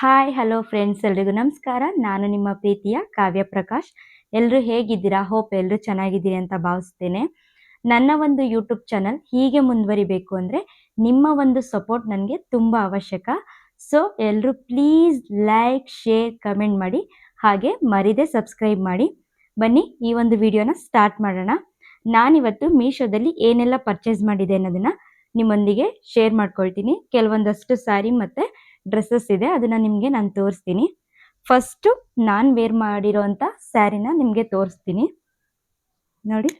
Hi hello friends ಎಲ್ರಿಗೂ ನಮಸ್ಕಾರ. ನಾನು ನಿಮ್ಮ ಪ್ರೀತಿಯ ಕಾವ್ಯ ಪ್ರಕಾಶ್. ಎಲ್ಲರೂ ಹೇಗಿದ್ದೀರಾ? ಹೋಪ್ ಎಲ್ಲರೂ ಚೆನ್ನಾಗಿದ್ದೀರಿ ಅಂತ ಭಾವಿಸ್ತೇನೆ. ನನ್ನ ಒಂದು ಯೂಟ್ಯೂಬ್ ಚಾನಲ್ ಹೀಗೆ ಮುಂದುವರಿಬೇಕು ಅಂದರೆ ನಿಮ್ಮ ಒಂದು ಸಪೋರ್ಟ್ ನನಗೆ ತುಂಬ ಅವಶ್ಯಕ. ಸೊ ಎಲ್ಲರೂ ಪ್ಲೀಸ್ ಲೈಕ್ ಶೇರ್ ಕಮೆಂಟ್ ಮಾಡಿ. ಹಾಗೆ ಮರಿದೆ ಸಬ್ಸ್ಕ್ರೈಬ್ ಮಾಡಿ. ಬನ್ನಿ, ಈ ಒಂದು ವಿಡಿಯೋನ ಸ್ಟಾರ್ಟ್ ಮಾಡೋಣ. ನಾನಿವತ್ತು ಮೀಶೋದಲ್ಲಿ ಏನೆಲ್ಲ ಪರ್ಚೇಸ್ ಮಾಡಿದೆ ಅನ್ನೋದನ್ನು ನಿಮ್ಮೊಂದಿಗೆ ಶೇರ್ ಮಾಡ್ಕೊಳ್ತೀನಿ. ಕೆಲವೊಂದಷ್ಟು ಸಾರಿ ಮತ್ತು ಡ್ರೆಸ್ಸಸ್ ಇದೆ, ಅದನ್ನ ನಿಮಗೆ ನಾನು ತೋರಿಸ್ತೀನಿ. ಫಸ್ಟು ನಾನು ವೇರ್ ಮಾಡಿರೋಂಥ ಸ್ಯಾರಿನ ನಿಮಗೆ ತೋರಿಸ್ತೀನಿ. ನೋಡಿ.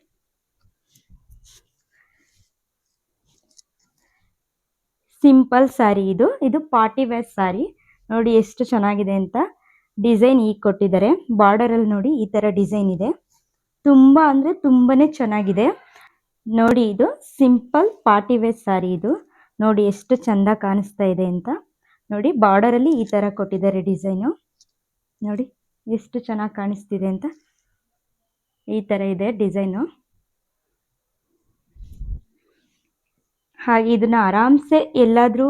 ಸಿಂಪಲ್ ಸ್ಯಾರಿ ಇದು. ಇದು ಪಾರ್ಟಿ ವೇರ್ ಸ್ಯಾರಿ ನೋಡಿ ಎಷ್ಟು ಚೆನ್ನಾಗಿದೆ ಅಂತ ಡಿಸೈನ್ ಈಗ ಕೊಟ್ಟಿದ್ದಾರೆ. ಬಾರ್ಡರಲ್ಲಿ ನೋಡಿ ಈ ಥರ ಡಿಸೈನ್ ಇದೆ. ತುಂಬ ಅಂದರೆ ತುಂಬಾನೇ ಚೆನ್ನಾಗಿದೆ. ನೋಡಿ ಇದು ಸಿಂಪಲ್ ಪಾರ್ಟಿ ವೇರ್ ಸ್ಯಾರಿ ಇದು. ನೋಡಿ ಎಷ್ಟು ಚಂದ ಕಾಣಿಸ್ತಾ ಇದೆ ಅಂತ. ನೋಡಿ ಬಾರ್ಡರ್ ಅಲ್ಲಿ ಈ ತರ ಕೊಟ್ಟಿದ್ದಾರೆ ಡಿಸೈನು ನೋಡಿ, ಎಷ್ಟು ಚೆನ್ನಾಗಿ ಕಾಣಿಸ್ತಿದೆ ಅಂತ. ಈ ತರ ಇದೆ ಡಿಸೈನು ಹಾಗೆ ಇದನ್ನ ಆರಾಮ್ಸೆ ಎಲ್ಲಾದ್ರೂ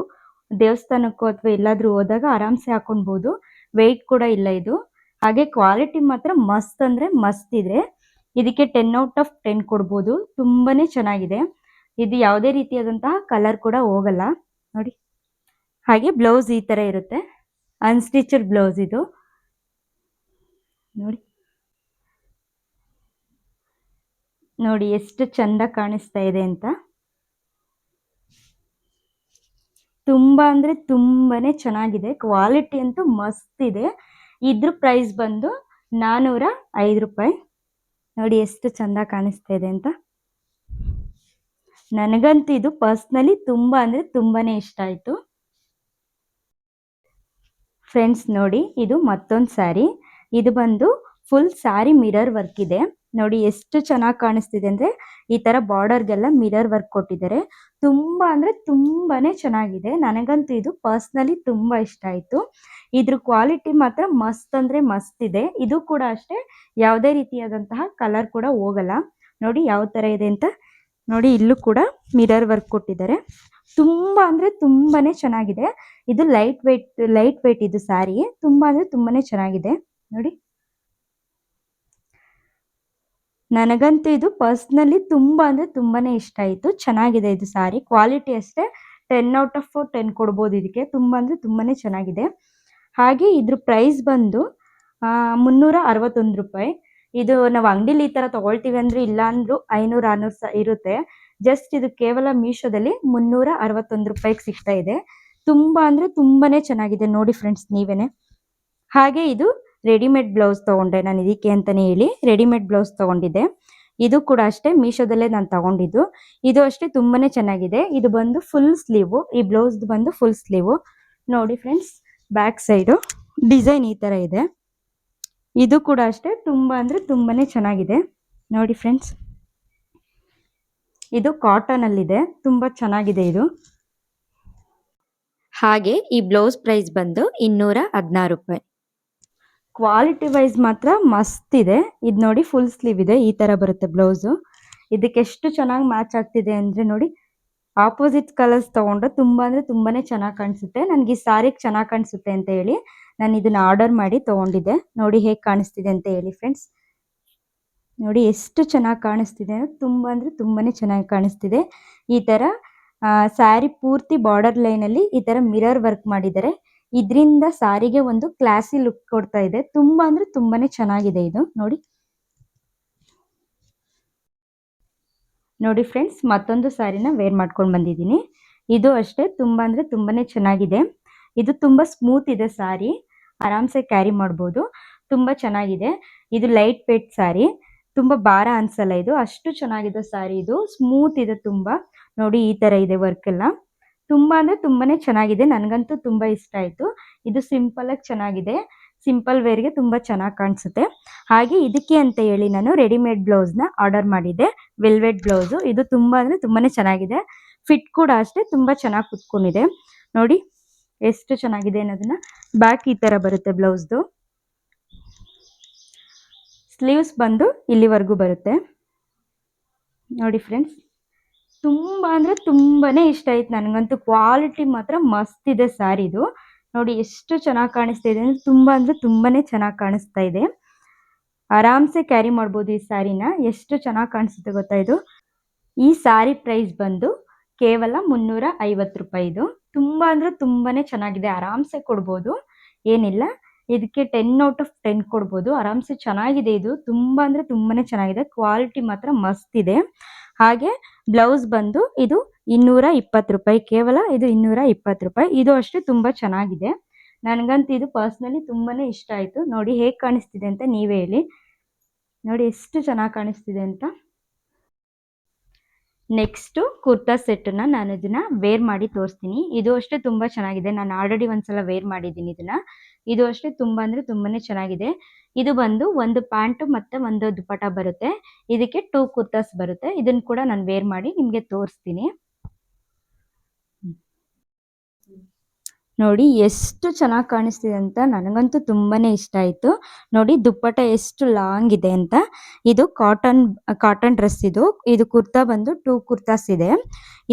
ದೇವಸ್ಥಾನಕ್ಕೂ ಅಥವಾ ಎಲ್ಲಾದ್ರೂ ಹೋದಾಗ ಆರಾಮ್ಸೆ ಹಾಕೊಳ್ಬೋದು ವೆಯ್ಟ್ ಕೂಡ ಇಲ್ಲ ಇದು. ಹಾಗೆ ಕ್ವಾಲಿಟಿ ಮಾತ್ರ ಮಸ್ತ್ ಅಂದ್ರೆ ಮಸ್ತ್ ಇದೆ. ಇದಕ್ಕೆ ಟೆನ್ ಔಟ್ ಆಫ್ ಟೆನ್ ಕೊಡ್ಬೋದು. ತುಂಬಾನೇ ಚೆನ್ನಾಗಿದೆ. ಇದು ಯಾವುದೇ ರೀತಿಯಾದಂತಹ ಕಲರ್ ಕೂಡ ಹೋಗಲ್ಲ. ನೋಡಿ. ಹಾಗೆ ಬ್ಲೌಸ್ ಈ ತರ ಇರುತ್ತೆ. ಅನ್ಸ್ಟಿಚಡ್ ಬ್ಲೌಸ್ ಇದು. ನೋಡಿ. ನೋಡಿ ಎಷ್ಟು ಚಂದ ಕಾಣಿಸ್ತಾ ಇದೆ ಅಂತ. ತುಂಬ ಅಂದ್ರೆ ತುಂಬಾನೇ ಚೆನ್ನಾಗಿದೆ. ಕ್ವಾಲಿಟಿ ಅಂತೂ ಮಸ್ತ್ ಇದೆ. ಇದ್ರ ಪ್ರೈಸ್ ಬಂದು ನಾನೂರ ಐದು ರೂಪಾಯಿ. ನೋಡಿ ಎಷ್ಟು ಚಂದ ಕಾಣಿಸ್ತಾ ಇದೆ ಅಂತ. ನನಗಂತೂ ಇದು ಪರ್ಸ್ನಲಿ ತುಂಬಾ ಅಂದ್ರೆ ತುಂಬಾನೇ ಇಷ್ಟ ಆಯ್ತು. ಫ್ರೆಂಡ್ಸ್ ನೋಡಿ, ಇದು ಮತ್ತೊಂದು ಸ್ಯಾರಿ. ಇದು ಬಂದು ಫುಲ್ ಸ್ಯಾರಿ ಮಿರರ್ ವರ್ಕ್ ಇದೆ. ನೋಡಿ, ಎಷ್ಟು ಚೆನ್ನಾಗಿ ಕಾಣಿಸ್ತಿದೆ ಅಂದ್ರೆ ಈ ತರ ಬಾರ್ಡರ್ಗೆಲ್ಲ ಮಿರರ್ ವರ್ಕ್ ಕೊಟ್ಟಿದ್ದಾರೆ. ತುಂಬಾ ಅಂದ್ರೆ ತುಂಬಾನೇ ಚೆನ್ನಾಗಿದೆ. ನನಗಂತೂ ಇದು ಪರ್ಸ್ನಲಿ ತುಂಬಾ ಇಷ್ಟ ಆಯ್ತು. ಇದ್ರ ಕ್ವಾಲಿಟಿ ಮಾತ್ರ ಮಸ್ತ್ ಅಂದ್ರೆ ಮಸ್ತ್ ಇದೆ. ಇದು ಕೂಡ ಅಷ್ಟೇ, ಯಾವುದೇ ರೀತಿಯಾದಂತಹ ಕಲರ್ ಕೂಡ ಹೋಗಲ್ಲ. ನೋಡಿ, ಯಾವ ತರ ಇದೆ ಅಂತ. ನೋಡಿ, ಇಲ್ಲೂ ಕೂಡ ಮಿರರ್ ವರ್ಕ್ ಕೊಟ್ಟಿದ್ದಾರೆ. ತುಂಬಾ ಅಂದ್ರೆ ತುಂಬಾನೇ ಚೆನ್ನಾಗಿದೆ. ಇದು ಲೈಟ್ ವೆಯ್ಟ್ ಲೈಟ್ ವೆಯ್ಟ್ ಇದು ಸ್ಯಾರಿ. ತುಂಬಾ ಅಂದ್ರೆ ತುಂಬಾನೇ ಚೆನ್ನಾಗಿದೆ. ನೋಡಿ. ನನಗಂತೂ ಇದು ಪರ್ಸ್ನಲಿ ತುಂಬಾ ಅಂದ್ರೆ ತುಂಬಾನೇ ಇಷ್ಟ ಆಯಿತು. ಚೆನ್ನಾಗಿದೆ ಇದು ಸ್ಯಾರಿ. ಕ್ವಾಲಿಟಿ ಅಷ್ಟೇ. ಟೆನ್ ಔಟ್ ಆಫ್ ಟೆನ್ ಕೊಡ್ಬೋದು ಇದಕ್ಕೆ. ತುಂಬಾ ಅಂದ್ರೆ ತುಂಬಾನೇ ಚೆನ್ನಾಗಿದೆ. ಹಾಗೆ ಇದ್ರ ಪ್ರೈಸ್ ಬಂದು ಮುನ್ನೂರ ಅರವತ್ತೊಂದು ರೂಪಾಯಿ. ಇದು ನಾವು ಅಂಗಡಿಲಿ ಈ ತರ ತಗೊಳ್ತೀವಿ ಅಂದ್ರೆ ಇಲ್ಲ ಐನೂರ, ಆರ್ನೂರು ಸ ಇರುತ್ತೆ. ಜಸ್ಟ್ ಇದು ಕೇವಲ ಮೀಶೋದಲ್ಲಿ ಮುನ್ನೂರ ಅರವತ್ತೊಂದು ರೂಪಾಯಿಗೆ ಸಿಗ್ತಾ ಇದೆ. ತುಂಬಾ ಅಂದ್ರೆ ತುಂಬಾನೇ ಚೆನ್ನಾಗಿದೆ ನೋಡಿ ಫ್ರೆಂಡ್ಸ್ ನೀವೇನೆ. ಹಾಗೆ ಇದು ರೆಡಿಮೇಡ್ ಬ್ಲೌಸ್ ತಗೊಂಡೆ ನಾನು ಇದಕ್ಕೆ ಅಂತಾನೆ ಹೇಳಿ. ರೆಡಿಮೇಡ್ ಬ್ಲೌಸ್ ತಗೊಂಡಿದ್ದೆ. ಇದು ಕೂಡ ಅಷ್ಟೇ ಮೀಶೋದಲ್ಲೇ ನಾನು ತಗೊಂಡಿದ್ದು. ಇದು ಅಷ್ಟೇ ತುಂಬಾನೇ ಚೆನ್ನಾಗಿದೆ. ಇದು ಬಂದು ಫುಲ್ ಸ್ಲೀವು ಈ ಬ್ಲೌಸ್ ಬಂದು ಫುಲ್ ಸ್ಲೀವ್ ನೋಡಿ ಫ್ರೆಂಡ್ಸ್ ಬ್ಯಾಕ್ ಸೈಡು ಡಿಸೈನ್ ಈ ತರ ಇದೆ. ಇದು ಕೂಡ ಅಷ್ಟೇ ತುಂಬಾ ಅಂದ್ರೆ ತುಂಬಾನೇ ಚೆನ್ನಾಗಿದೆ. ನೋಡಿ ಫ್ರೆಂಡ್ಸ್ ಇದು ಕಾಟನ್ ಅಲ್ಲಿದೆ. ತುಂಬಾ ಚೆನ್ನಾಗಿದೆ ಇದು. ಹಾಗೆ ಈ ಬ್ಲೌಸ್ ಪ್ರೈಸ್ ಬಂದು ಇನ್ನೂರ ಹದಿನಾರು ರೂಪಾಯಿ. ಕ್ವಾಲಿಟಿ ವೈಸ್ ಮಾತ್ರ ಮಸ್ತ್ ಇದೆ. ಇದು ನೋಡಿ ಫುಲ್ ಸ್ಲೀವ್ ಇದೆ. ಈ ತರ ಬರುತ್ತೆ ಬ್ಲೌಸು ಇದಕ್ಕೆ ಎಷ್ಟು ಚೆನ್ನಾಗಿ ಮ್ಯಾಚ್ ಆಗ್ತಿದೆ ಅಂದ್ರೆ ನೋಡಿ ಆಪೋಸಿಟ್ ಕಲರ್ಸ್ ತಗೊಂಡ್ರೆ ತುಂಬಾ ಅಂದ್ರೆ ತುಂಬಾನೇ ಚೆನ್ನಾಗಿ ಕಾಣಿಸುತ್ತೆ. ನನಗೆ ಈ ಸಾರಿಗೆ ಚೆನ್ನಾಗಿ ಕಾಣಿಸುತ್ತೆ ಅಂತ ಹೇಳಿ ನಾನು ಇದನ್ನ ಆರ್ಡರ್ ಮಾಡಿ ತಗೊಂಡಿದ್ದೆ. ನೋಡಿ ಹೇಗೆ ಕಾಣಿಸ್ತಿದೆ ಅಂತ ಹೇಳಿ ಫ್ರೆಂಡ್ಸ್ ನೋಡಿ ಎಷ್ಟು ಚೆನ್ನಾಗಿ ಕಾಣಿಸ್ತಿದೆ ತುಂಬಾ ಅಂದ್ರೆ ತುಂಬಾನೇ ಚೆನ್ನಾಗಿ ಕಾಣಿಸ್ತಿದೆ. ಈ ತರ ಸ್ಯಾರಿ ಪೂರ್ತಿ ಬಾರ್ಡರ್ ಲೈನ್ ಅಲ್ಲಿ ಈ ತರ ಮಿರರ್ ವರ್ಕ್ ಮಾಡಿದ್ದಾರೆ. ಇದರಿಂದ ಸಾರಿಗೆ ಒಂದು ಕ್ಲಾಸಿ ಲುಕ್ ಕೊಡ್ತಾ ಇದೆ. ತುಂಬಾ ಅಂದ್ರೆ ತುಂಬಾನೇ ಚೆನ್ನಾಗಿದೆ ಇದು. ನೋಡಿ. ನೋಡಿ ಫ್ರೆಂಡ್ಸ್ ಮತ್ತೊಂದು ಸ್ಯಾರಿನ ವೇರ್ ಮಾಡ್ಕೊಂಡು ಬಂದಿದ್ದೀನಿ. ಇದು ಅಷ್ಟೇ, ತುಂಬಾ ಅಂದ್ರೆ ತುಂಬಾನೇ ಚೆನ್ನಾಗಿದೆ. ಇದು ತುಂಬಾ ಸ್ಮೂತ್ ಇದೆ ಸ್ಯಾರಿ. ಆರಾಮ್ಸೆ ಕ್ಯಾರಿ ಮಾಡ್ಬೋದು. ತುಂಬಾ ಚೆನ್ನಾಗಿದೆ. ಇದು ಲೈಟ್ ವೇಟ್ ಸ್ಯಾರಿ. ತುಂಬಾ ಭಾರ ಅನ್ಸಲ್ಲ ಇದು. ಅಷ್ಟು ಚೆನ್ನಾಗಿದೆ ಸಾರಿ ಇದು. ಸ್ಮೂತ್ ಇದೆ ತುಂಬಾ. ನೋಡಿ ಈ ತರ ಇದೆ ವರ್ಕ್ ಎಲ್ಲ. ತುಂಬಾ ಅಂದ್ರೆ ತುಂಬಾನೇ ಚೆನ್ನಾಗಿದೆ. ನನಗಂತೂ ತುಂಬಾ ಇಷ್ಟ ಆಯ್ತು. ಇದು ಸಿಂಪಲ್ ಆಗಿ ಚೆನ್ನಾಗಿದೆ. ಸಿಂಪಲ್ ವೇರ್ಗೆ ತುಂಬಾ ಚೆನ್ನಾಗಿ ಕಾಣಿಸುತ್ತೆ. ಹಾಗೆ ಇದಕ್ಕೆ ಅಂತ ಹೇಳಿ ನಾನು ರೆಡಿಮೇಡ್ ಬ್ಲೌಸ್ನ ಆರ್ಡರ್ ಮಾಡಿದ್ದೆ. ವೆಲ್ವೆಟ್ ಬ್ಲೌಸ್ ಇದು ತುಂಬಾ ಅಂದ್ರೆ ತುಂಬಾನೇ ಚೆನ್ನಾಗಿದೆ. ಫಿಟ್ ಕೂಡ ಅಷ್ಟೇ, ತುಂಬಾ ಚೆನ್ನಾಗಿ ಕುತ್ಕೊಂಡಿದೆ. ನೋಡಿ, ಎಷ್ಟು ಚೆನ್ನಾಗಿದೆ ಅನ್ನೋದನ್ನ. ಬ್ಯಾಕ್ ಈ ತರ ಬರುತ್ತೆ ಬ್ಲೌಸ್ದು ಸ್ಲೀವ್ಸ್ ಬಂದು ಇಲ್ಲಿವರೆಗೂ ಬರುತ್ತೆ. ನೋಡಿ ಫ್ರೆಂಡ್ಸ್ ತುಂಬ ಅಂದರೆ ತುಂಬಾ ಇಷ್ಟ ಆಯ್ತು ನನಗಂತೂ. ಕ್ವಾಲಿಟಿ ಮಾತ್ರ ಮಸ್ತ್ ಇದೆ ಸ್ಯಾರಿದು ನೋಡಿ ಎಷ್ಟು ಚೆನ್ನಾಗಿ ಕಾಣಿಸ್ತಾ ಇದೆ ಅಂದರೆ ತುಂಬ ಅಂದರೆ ತುಂಬಾ ಚೆನ್ನಾಗಿ ಕಾಣಿಸ್ತಾ ಇದೆ. ಆರಾಮ್ಸೆ ಕ್ಯಾರಿ ಮಾಡ್ಬೋದು ಈ ಸ್ಯಾರಿನ ಎಷ್ಟು ಚೆನ್ನಾಗಿ ಕಾಣಿಸುತ್ತೆ ಗೊತ್ತಾ ಇದು? ಈ ಸ್ಯಾರಿ ಪ್ರೈಸ್ ಬಂದು ಕೇವಲ ಮುನ್ನೂರ ಐವತ್ತು ರೂಪಾಯಿದು ತುಂಬ ಅಂದರೆ ತುಂಬಾ ಚೆನ್ನಾಗಿದೆ. ಆರಾಮ್ಸೆ ಕೊಡ್ಬೋದು. ಏನಿಲ್ಲ. ಇದಕ್ಕೆ ಟೆನ್ ಔಟ್ ಆಫ್ ಟೆನ್ ಕೊಡ್ಬೋದು. ಆರಾಮ್ಸೆ ಚೆನ್ನಾಗಿದೆ ಇದು. ತುಂಬಾ ಅಂದ್ರೆ ತುಂಬಾನೇ ಚೆನ್ನಾಗಿದೆ. ಕ್ವಾಲಿಟಿ ಮಾತ್ರ ಮಸ್ತ್ ಇದೆ. ಹಾಗೆ ಬ್ಲೌಸ್ ಬಂದು ಇದು ಇನ್ನೂರ ಇಪ್ಪತ್ತು ರೂಪಾಯಿ. ಕೇವಲ ಇದು ಇನ್ನೂರ ಇಪ್ಪತ್ತು ರೂಪಾಯಿ. ಇದು ಅಷ್ಟೇ ತುಂಬಾ ಚೆನ್ನಾಗಿದೆ. ನನಗಂತೂ ಇದು ಪರ್ಸ್ನಲಿ ತುಂಬಾನೇ ಇಷ್ಟ ಆಯಿತು. ನೋಡಿ ಹೇಗೆ ಕಾಣಿಸ್ತಿದೆ ಅಂತ ನೀವೇ ಹೇಳಿ. ನೋಡಿ ಎಷ್ಟು ಚೆನ್ನಾಗಿ ಕಾಣಿಸ್ತಿದೆ ಅಂತ. ನೆಕ್ಸ್ಟು ಕುರ್ತಾ ಸೆಟ್ಟನ್ನು ನಾನು ಇದನ್ನ ವೇರ್ ಮಾಡಿ ತೋರಿಸ್ತೀನಿ. ಇದು ಅಷ್ಟೇ ತುಂಬಾ ಚೆನ್ನಾಗಿದೆ. ನಾನು ಆಲ್ರೆಡಿ ಒಂದ್ಸಲ ವೇರ್ ಮಾಡಿದ್ದೀನಿ ಇದನ್ನ. ಇದು ಅಷ್ಟೇ ತುಂಬಾ ಅಂದ್ರೆ ತುಂಬಾನೇ ಚೆನ್ನಾಗಿದೆ. ಇದು ಬಂದು ಒಂದು ಪ್ಯಾಂಟು ಮತ್ತೆ ಒಂದು ದುಪಟ ಬರುತ್ತೆ. ಇದಕ್ಕೆ ಟೂ ಕುರ್ತಾಸ್ ಬರುತ್ತೆ. ಇದನ್ನ ಕೂಡ ನಾನು ವೇರ್ ಮಾಡಿ ನಿಮಗೆ ತೋರಿಸ್ತೀನಿ. ನೋಡಿ ಎಷ್ಟು ಚೆನ್ನಾಗಿ ಕಾಣಿಸ್ತಿದೆ ಅಂತ ನನಗಂತೂ ತುಂಬಾನೇ ಇಷ್ಟ ಆಯಿತು. ನೋಡಿ ದುಪ್ಪಟ ಎಷ್ಟು ಲಾಂಗ್ ಇದೆ ಅಂತ. ಇದು ಕಾಟನ್ ಕಾಟನ್ ಡ್ರೆಸ್ ಇದು. ಇದು ಕುರ್ತಾ ಬಂದು ಟೂ ಕುರ್ತಾಸ್ ಇದೆ.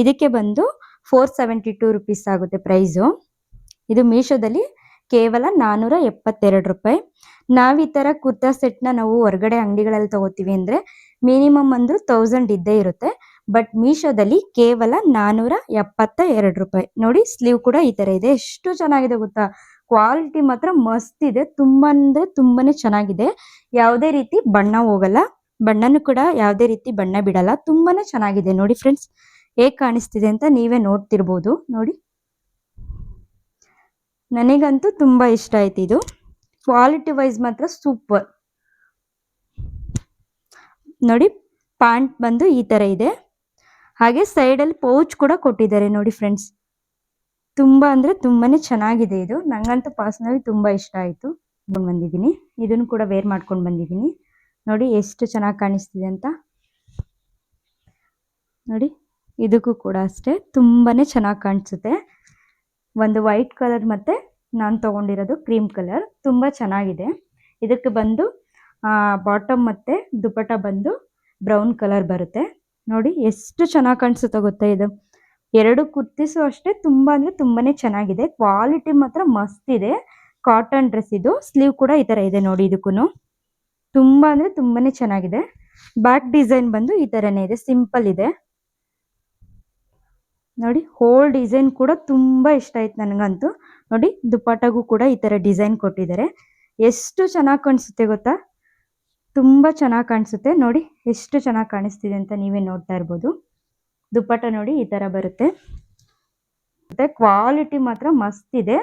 ಇದಕ್ಕೆ ಬಂದು ಫೋರ್ ಸೆವೆಂಟಿ ಟೂ ರುಪೀಸ್ ಆಗುತ್ತೆ ಪ್ರೈಸು. ಇದು ಮೀಶೋದಲ್ಲಿ ಕೇವಲ ನಾನ್ನೂರ ಎಪ್ಪತ್ತೆರಡು ರೂಪಾಯಿ. ನಾವು ಈ ಥರ ಕುರ್ತಾ ಸೆಟ್ನ ನಾವು ಹೊರಗಡೆ ಅಂಗಡಿಗಳಲ್ಲಿ ತಗೋತೀವಿ ಅಂದರೆ ಮಿನಿಮಮ್ ಅಂದರೂ ತೌಸಂಡ್ ಇದ್ದೇ ಇರುತ್ತೆ. ಬಟ್ ಮೀಶೋದಲ್ಲಿ ಕೇವಲ ನಾನೂರ ಎಪ್ಪತ್ತ ಎರಡು ರೂಪಾಯಿ ನೋಡಿ ಸ್ಲೀವ್ ಕೂಡ ಈ ತರ ಇದೆ ಎಷ್ಟು ಚೆನ್ನಾಗಿದೆ ಗೊತ್ತಾ ಕ್ವಾಲಿಟಿ ಮಾತ್ರ ಮಸ್ತ್ ಇದೆ ತುಂಬಾ ಅಂದ್ರೆ ತುಂಬಾನೇ ಚೆನ್ನಾಗಿದೆ ಯಾವುದೇ ರೀತಿ ಬಣ್ಣ ಹೋಗಲ್ಲ ಬಣ್ಣನೂ ಕೂಡ ಯಾವುದೇ ರೀತಿ ಬಣ್ಣ ಬಿಡಲ್ಲ ತುಂಬಾನೇ ಚೆನ್ನಾಗಿದೆ ನೋಡಿ ಫ್ರೆಂಡ್ಸ್ ಹೇಗೆ ಕಾಣಿಸ್ತಿದೆ ಅಂತ ನೀವೇ ನೋಡ್ತಿರ್ಬೋದು ನೋಡಿ ನನಗಂತೂ ತುಂಬಾ ಇಷ್ಟ ಆಯ್ತು ಇದು ಕ್ವಾಲಿಟಿ ವೈಸ್ ಮಾತ್ರ ಸೂಪರ್ ನೋಡಿ ಪ್ಯಾಂಟ್ ಬಂದು ಈ ತರ ಇದೆ ಹಾಗೆ ಸೈಡಲ್ಲಿ ಪೌಚ್ ಕೂಡ ಕೊಟ್ಟಿದ್ದಾರೆ ನೋಡಿ ಫ್ರೆಂಡ್ಸ್ ತುಂಬಾ ಅಂದ್ರೆ ತುಂಬಾನೇ ಚೆನ್ನಾಗಿದೆ ಇದು. ನಂಗಂತೂ ಪರ್ಸ್ನಲಿ ತುಂಬಾ ಇಷ್ಟ ಆಯ್ತು. ಬಂದಿದ್ದೀನಿ. ಇದನ್ನು ಕೂಡ ವೇರ್ ಮಾಡ್ಕೊಂಡು ಬಂದಿದ್ದೀನಿ. ನೋಡಿ ಎಷ್ಟು ಚೆನ್ನಾಗಿ ಕಾಣಿಸ್ತಿದೆ ಅಂತ. ನೋಡಿ, ಇದಕ್ಕೂ ಕೂಡ ಅಷ್ಟೇ. ತುಂಬಾ ಚೆನ್ನಾಗಿ ಕಾಣಿಸುತ್ತೆ. ಒಂದು ವೈಟ್ ಕಲರ್ ಮತ್ತೆ ನಾನು ತಗೊಂಡಿರೋದು ಕ್ರೀಮ್ ಕಲರ್ ತುಂಬ ಚೆನ್ನಾಗಿದೆ. ಇದಕ್ಕೆ ಬಂದು ಬಾಟಮ್ ಮತ್ತೆ ದುಪಟ ಬಂದು ಬ್ರೌನ್ ಕಲರ್ ಬರುತ್ತೆ. ನೋಡಿ ಎಷ್ಟು ಚೆನ್ನಾಗಿ ಕಾಣಿಸುತ್ತೆ ಗೊತ್ತಾ ಇದು? ಎರಡು ಕುರ್ತಿಸು ಅಷ್ಟೇ ತುಂಬಾ ಅಂದರೆ ತುಂಬಾನೇ ಚೆನ್ನಾಗಿದೆ. ಕ್ವಾಲಿಟಿ ಮಾತ್ರ ಮಸ್ತ್ ಇದೆ. ಕಾಟನ್ ಡ್ರೆಸ್ ಇದು. ಸ್ಲೀವ್ ಕೂಡ ಈ ತರ ಇದೆ ನೋಡಿ ಇದಕ್ಕೂ ತುಂಬಾ ಅಂದರೆ ತುಂಬಾನೇ ಚೆನ್ನಾಗಿದೆ. ಬ್ಯಾಕ್ ಡಿಸೈನ್ ಬಂದು ಈ ತರನೇ ಇದೆ. ಸಿಂಪಲ್ ಇದೆ. ನೋಡಿ ಹೋಲ್ ಡಿಸೈನ್ ಕೂಡ ತುಂಬಾ ಇಷ್ಟ ಆಯ್ತು ನನಗಂತೂ. ನೋಡಿ ದುಪಾಟಾಗೂ ಕೂಡ ಈ ತರ ಡಿಸೈನ್ ಕೊಟ್ಟಿದ್ದಾರೆ. ಎಷ್ಟು ಚೆನ್ನಾಗಿ ಕಾಣಿಸುತ್ತೆ ಗೊತ್ತಾ? ತುಂಬಾ ಚೆನ್ನಾಗಿ ಕಾಣಿಸುತ್ತೆ. ನೋಡಿ, ಎಷ್ಟು ಚೆನ್ನಾಗಿ ಕಾಣಿಸ್ತಿದೆ ಅಂತ ನೀವೇ ನೋಡ್ತಾ ಇರ್ಬೋದು. ದುಪ್ಪಟ್ಟ ನೋಡಿ ಈ ತರ ಬರುತ್ತೆ. ಮತ್ತೆ ಕ್ವಾಲಿಟಿ ಮಾತ್ರ ಮಸ್ತ್ ಇದೆ.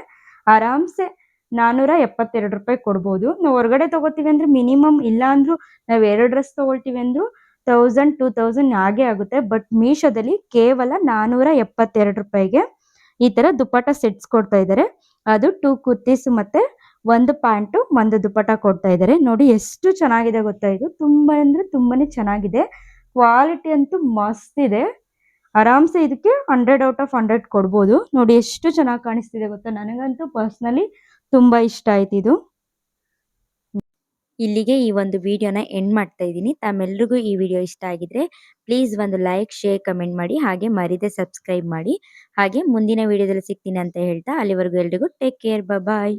ಆರಾಮ್ಸೆ ನಾನ್ನೂರ ಎಪ್ಪತ್ತೆರಡು ರೂಪಾಯಿ ಕೊಡ್ಬೋದು. ನಾವು ಹೊರಗಡೆ ತಗೋತೀವಿ ಅಂದ್ರೆ ಮಿನಿಮಮ್ ಇಲ್ಲ ಅಂದರೂ ನಾವು ಎರಡು ಡ್ರೆಸ್ ತೊಗೊಳ್ತೀವಿ ಅಂದರೂ ತೌಸಂಡ್ ಟೂ ತೌಸಂಡ್ ಹಾಗೆ ಆಗುತ್ತೆ. ಬಟ್ ಮೀಶೋದಲ್ಲಿ ಕೇವಲ ನಾನೂರ ಎಪ್ಪತ್ತೆರಡು ರೂಪಾಯಿಗೆ ಈ ಥರ ದುಪ್ಪಟ್ಟ ಸೆಟ್ಸ್ ಕೊಡ್ತಾ ಇದ್ದಾರೆ ಅದು ಟೂ ಕುರ್ತೀಸ್ ಮತ್ತೆ ಒಂದು ಪ್ಯಾಂಟು ಒಂದು ದುಪ್ಪಟ ಕೊಡ್ತಾ ಇದ್ದಾರೆ. ನೋಡಿ ಎಷ್ಟು ಚೆನ್ನಾಗಿದೆ ಗೊತ್ತಾ ಇದು. ತುಂಬಾ ಅಂದ್ರೆ ತುಂಬಾನೇ ಚೆನ್ನಾಗಿದೆ. ಕ್ವಾಲಿಟಿ ಅಂತೂ ಮಸ್ತ್ ಇದೆ. ಆರಾಮ್ಸೆ ಇದಕ್ಕೆ ಹಂಡ್ರೆಡ್ ಔಟ್ ಆಫ್ ಹಂಡ್ರೆಡ್ ಕೊಡ್ಬೋದು. ನೋಡಿ ಎಷ್ಟು ಚೆನ್ನಾಗಿ ಕಾಣಿಸ್ತಿದೆ ಗೊತ್ತಾ. ನನಗಂತೂ ಪರ್ಸ್ನಲಿ ತುಂಬಾ ಇಷ್ಟ ಆಯ್ತು ಇದು. ಇಲ್ಲಿಗೆ ಈ ಒಂದು ವಿಡಿಯೋನ ಎಂಡ್ ಮಾಡ್ತಾ ಇದ್ದೀನಿ. ತಮ್ಮೆಲ್ರಿಗೂ ಈ ವಿಡಿಯೋ ಇಷ್ಟ ಆಗಿದ್ರೆ ಪ್ಲೀಸ್ ಒಂದು ಲೈಕ್ ಶೇರ್ ಕಮೆಂಟ್ ಮಾಡಿ. ಹಾಗೆ ಮರಿದೆ ಸಬ್ಸ್ಕ್ರೈಬ್ ಮಾಡಿ. ಹಾಗೆ ಮುಂದಿನ ವಿಡಿಯೋದಲ್ಲಿ ಸಿಗ್ತೀನಿ ಅಂತ ಹೇಳ್ತಾ ಅಲ್ಲಿವರೆಗೂ ಎಲ್ರಿಗೂ ಟೇಕ್ ಕೇರ್ ಬಾಯ್